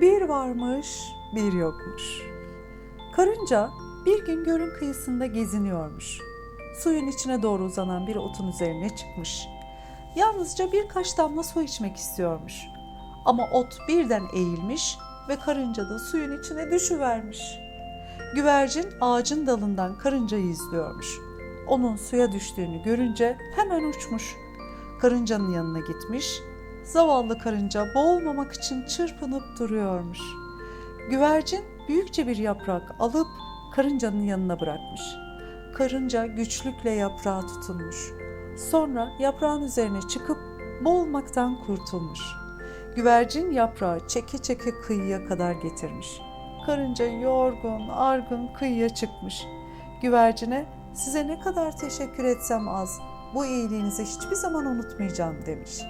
Bir varmış, bir yokmuş. Karınca bir gün gölün kıyısında geziniyormuş. Suyun içine doğru uzanan bir otun üzerine çıkmış. Yalnızca birkaç damla su içmek istiyormuş. Ama ot birden eğilmiş ve karınca da suyun içine düşüvermiş. Güvercin ağacın dalından karıncayı izliyormuş. Onun suya düştüğünü görünce hemen uçmuş. Karıncanın yanına gitmiş. Zavallı karınca boğulmamak için çırpınıp duruyormuş. Güvercin büyükçe bir yaprak alıp karıncanın yanına bırakmış. Karınca güçlükle yaprağa tutunmuş. Sonra yaprağın üzerine çıkıp boğulmaktan kurtulmuş. Güvercin yaprağı çeke çeke kıyıya kadar getirmiş. Karınca yorgun, argın kıyıya çıkmış. Güvercine size ne kadar teşekkür etsem az, bu iyiliğinizi hiçbir zaman unutmayacağım demiş.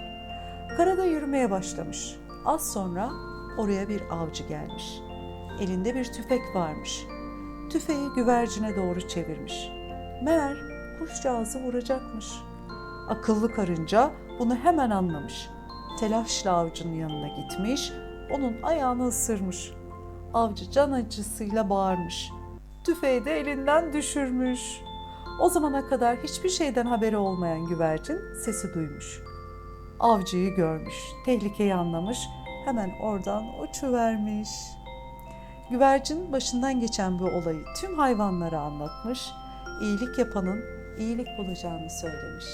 Karada yürümeye başlamış. Az sonra oraya bir avcı gelmiş. Elinde bir tüfek varmış. Tüfeği güvercine doğru çevirmiş. Meğer kuşcağızı vuracakmış. Akıllı karınca bunu hemen anlamış. Telaşla avcının yanına gitmiş, onun ayağını ısırmış. Avcı can acısıyla bağırmış. Tüfeği de elinden düşürmüş. O zamana kadar hiçbir şeyden haberi olmayan güvercin sesi duymuş. Avcıyı görmüş, tehlikeyi anlamış, hemen oradan uçuvermiş. Güvercin başından geçen bu olayı tüm hayvanlara anlatmış, iyilik yapanın iyilik bulacağını söylemiş.